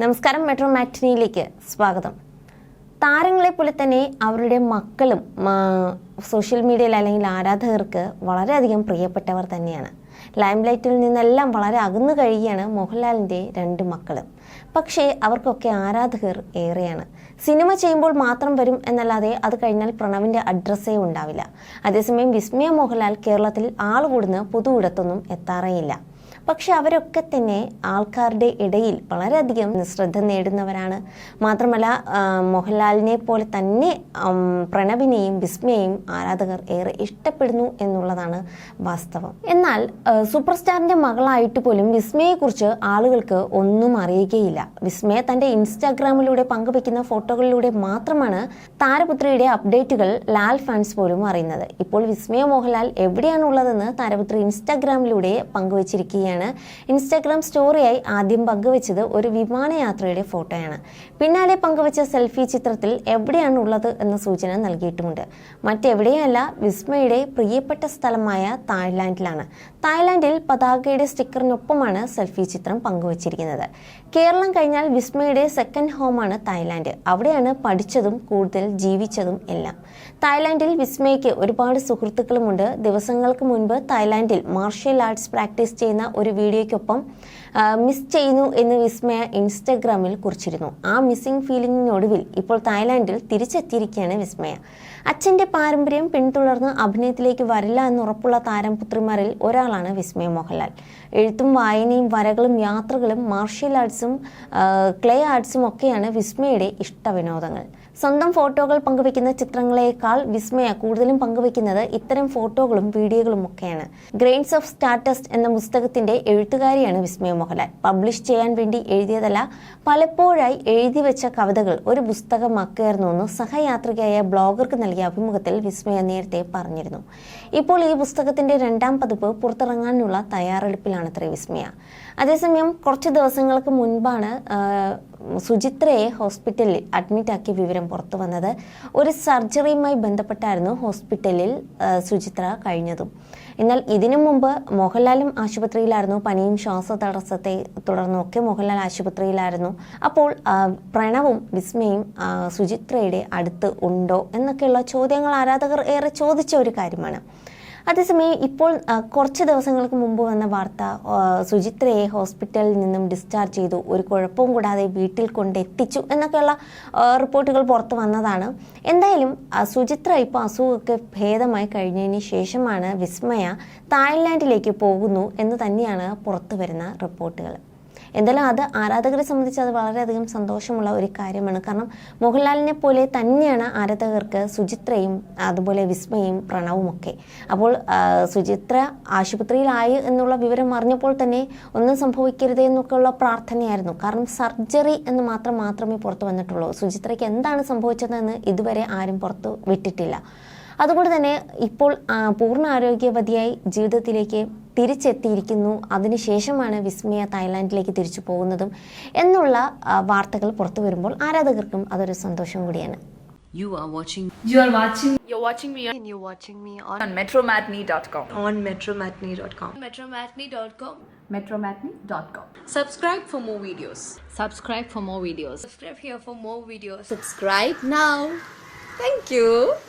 നമസ്കാരം മെട്രോ മാറ്റിനിയിലേക്ക് സ്വാഗതം. താരങ്ങളെ പോലെ തന്നെ അവരുടെ മക്കളും സോഷ്യൽ മീഡിയയിൽ അല്ലെങ്കിൽ ആരാധകർക്ക് വളരെയധികം പ്രിയപ്പെട്ടവർ തന്നെയാണ്. ലൈംലൈറ്റിൽ നിന്നെല്ലാം വളരെ അകന്നു കഴിയുകയാണ് മോഹൻലാലിന്റെ രണ്ട് മക്കളും. പക്ഷേ അവർക്കൊക്കെ ആരാധകർ ഏറെയാണ്. സിനിമ ചെയ്യുമ്പോൾ മാത്രം വരും എന്നല്ലാതെ അത് കഴിഞ്ഞാൽ പ്രണവിന്റെ അഡ്രസ്സേ ഉണ്ടാവില്ല. അതേസമയം വിസ്മയ മോഹൻലാൽ കേരളത്തിൽ ആൾ കൂടുന്ന പൊതുവിടത്തൊന്നും എത്താറേയില്ല. പക്ഷെ അവരൊക്കെ തന്നെ ആൾക്കാരുടെ ഇടയിൽ വളരെയധികം ശ്രദ്ധ നേടുന്നവരാണ്. മാത്രമല്ല മോഹൻലാലിനെ പോലെ തന്നെ പ്രണവിനെയും വിസ്മയെയും ആരാധകർ ഏറെ ഇഷ്ടപ്പെടുന്നു എന്നുള്ളതാണ് വാസ്തവം. എന്നാൽ സൂപ്പർ സ്റ്റാറിന്റെ മകളായിട്ട് പോലും വിസ്മയെക്കുറിച്ച് ആളുകൾക്ക് ഒന്നും അറിയുകയില്ല. വിസ്മയ തന്റെ ഇൻസ്റ്റാഗ്രാമിലൂടെ പങ്കുവെക്കുന്ന ഫോട്ടോകളിലൂടെ മാത്രമാണ് താരപുത്രിയുടെ അപ്ഡേറ്റുകൾ ലാൽ ഫാൻസ് പോലും അറിയുന്നത്. ഇപ്പോൾ വിസ്മയ മോഹൻലാൽ എവിടെയാണുള്ളതെന്ന് താരപുത്രി ഇൻസ്റ്റാഗ്രാമിലൂടെ പങ്കുവച്ചിരിക്കുകയാണ്. ഇൻസ്റ്റാഗ്രാം സ്റ്റോറിയായി ആദ്യം പങ്കുവച്ചത് ഒരു വിമാനയാത്രയുടെ ഫോട്ടോയാണ്. പിന്നാലെ പങ്കുവച്ച സെൽഫി ചിത്രത്തിൽ എവിടെയാണ് ഉള്ളത് എന്ന സൂചന നൽകിയിട്ടുമുണ്ട്. മറ്റെവിടെയല്ല വിസ്മയുടെ പ്രിയപ്പെട്ട സ്ഥലമായ തായ്ലാൻഡിലാണ്. തായ്ലാൻഡിൽ പതാകയുടെ സ്റ്റിക്കറിനൊപ്പമാണ് സെൽഫി ചിത്രം പങ്കുവച്ചിരിക്കുന്നത്. കേരളം കഴിഞ്ഞാൽ വിസ്മയുടെ സെക്കൻഡ് ഹോമാണ് തായ്ലാൻഡ്. അവിടെയാണ് പഠിച്ചതും കൂടുതൽ ജീവിച്ചതും എല്ലാം. തായ്ലാൻഡിൽ വിസ്മയ്ക്ക് ഒരുപാട് സുഹൃത്തുക്കളുമുണ്ട്. ദിവസങ്ങൾക്ക് മുൻപ് തായ്ലാൻഡിൽ മാർഷ്യൽ ആർട്സ് പ്രാക്ടീസ് ചെയ്യുന്ന ഒരു വീഡിയോയ്ക്കൊപ്പം ആ, മിസ് ചെയ്യുന്നു എന്ന് വിസ്മയ ഇൻസ്റ്റഗ്രാമിൽ കുറിച്ചിരുന്നു. ആ മിസ്സിംഗ് ഫീലിംഗിനൊടുവിൽ ഇപ്പോൾ തായ്ലാൻഡിൽ തിരിച്ചെത്തിയിരിക്കുകയാണ് വിസ്മയ. അച്ഛന്റെ പാരമ്പര്യം പിന്തുടർന്ന് അഭിനയത്തിലേക്ക് വരില്ല എന്ന് ഉറപ്പുള്ള താരംപുത്രിമാരിൽ ഒരാളാണ് വിസ്മയ മോഹൻലാൽ. എഴുത്തും വായനയും വരകളും യാത്രകളും മാർഷ്യൽ ആർട്സും ക്ലേ ആർട്സും ഒക്കെയാണ് വിസ്മയുടെ ഇഷ്ടവിനോദങ്ങൾ. സ്വന്തം ഫോട്ടോകൾ പങ്കുവെക്കുന്ന ചിത്രങ്ങളെക്കാൾ വിസ്മയ കൂടുതലും പങ്കുവെക്കുന്നത് ഇത്തരം ഫോട്ടോകളും വീഡിയോകളും ഒക്കെയാണ്. ഗ്രെയിൻസ് ഓഫ് സ്റ്റാറ്റസ്റ്റ് എന്ന പുസ്തകത്തിന്റെ എഴുത്തുകാരിയാണ് വിസ്മയ മോഹൻലാൽ. പബ്ലിഷ് ചെയ്യാൻ വേണ്ടി എഴുതിയതല്ല പലപ്പോഴായി എഴുതി വെച്ച കവിതകൾ ഒരു പുസ്തകമാക്കുകയായിരുന്നു എന്ന് സഹയാത്രികയായ ബ്ലോഗർക്ക് നൽകിയ അഭിമുഖത്തിൽ വിസ്മയ നേരത്തെ പറഞ്ഞിരുന്നു. ഇപ്പോൾ ഈ പുസ്തകത്തിന്റെ രണ്ടാം പതിപ്പ് പുറത്തിറങ്ങാനുള്ള തയ്യാറെടുപ്പിലാണത്രേ വിസ്മയ. അതേസമയം കുറച്ച് ദിവസങ്ങൾക്ക് മുൻപാണ് സുചിത്രയെ ഹോസ്പിറ്റലിൽ അഡ്മിറ്റാക്കിയ വിവരം പുറത്തു വന്നത് ഒരു സർജറിയുമായി ബന്ധപ്പെട്ടായിരുന്നു ഹോസ്പിറ്റലിൽ സുചിത്ര കഴിഞ്ഞതും. എന്നാൽ ഇതിനു മുമ്പ് മോഹൻലാലും ആശുപത്രിയിലായിരുന്നു പനിയും ശ്വാസതടസ്സത്തെ തുടർന്നൊക്കെ മോഹൻലാൽ ആശുപത്രിയിലായിരുന്നു. അപ്പോൾ പ്രണവും വിസ്മയും സുചിത്രയുടെ അടുത്ത് ഉണ്ടോ എന്നൊക്കെയുള്ള ചോദ്യങ്ങൾ ആരാധകർ ഏറെ ചോദിച്ച ഒരു കാര്യമാണ്. അതേസമയം ഇപ്പോൾ കുറച്ച് ദിവസങ്ങൾക്ക് മുമ്പ് വന്ന വാർത്ത സുചിത്രയെ ഹോസ്പിറ്റലിൽ നിന്നും ഡിസ്ചാർജ് ചെയ്തു. ഒരു കുഴപ്പവും കൂടാതെ വീട്ടിൽ കൊണ്ടെത്തിച്ചു എന്നൊക്കെയുള്ള റിപ്പോർട്ടുകൾ പുറത്തു വന്നതാണ്. എന്തായാലും സുചിത്ര ഇപ്പോൾ അസുഖമൊക്കെ ഭേദമായി കഴിഞ്ഞതിന് ശേഷമാണ് വിസ്മയ തായ്ലാൻഡിലേക്ക് പോകുന്നു എന്ന് തന്നെയാണ് പുറത്തു വരുന്ന റിപ്പോർട്ടുകൾ. എന്തായാലും അത് ആരാധകരെ സംബന്ധിച്ച് അത് വളരെയധികം സന്തോഷമുള്ള ഒരു കാര്യമാണ്. കാരണം മോഹൻലാലിനെ പോലെ തന്നെയാണ് ആരാധകർക്ക് സുചിത്രയും അതുപോലെ വിസ്മയും പ്രണവും ഒക്കെ. അപ്പോൾ സുചിത്ര ആശുപത്രിയിലായി എന്നുള്ള വിവരം അറിഞ്ഞപ്പോൾ തന്നെ ഒന്നും സംഭവിക്കരുത് എന്നൊക്കെയുള്ള പ്രാർത്ഥനയായിരുന്നു. കാരണം സർജറി എന്ന് മാത്രം മാത്രമേ പുറത്തു വന്നിട്ടുള്ളൂ. സുചിത്രയ്ക്ക് എന്താണ് സംഭവിച്ചതെന്ന് ഇതുവരെ ആരും പുറത്തു വിട്ടിട്ടില്ല. അതുകൊണ്ട് തന്നെ ഇപ്പോൾ പൂർണ ആരോഗ്യവതിയായി ജീവിതത്തിലേക്ക് തിരിച്ചെത്തിയിരിക്കുന്നു. അതിനുശേഷമാണ് വിസ്മയ തായ്ലാൻഡിലേക്ക് തിരിച്ചു പോകുന്നതും എന്നുള്ള വാർത്തകൾ പുറത്തു വരുമ്പോൾ ആരാധകർക്കും അതൊരു സന്തോഷം കൂടിയാണ്. You are watching you are watching you are watching me you are watching me on Metro on Metro Matinee dot subscribe for more videos subscribe for more videos subscribe here for more videos subscribe now thank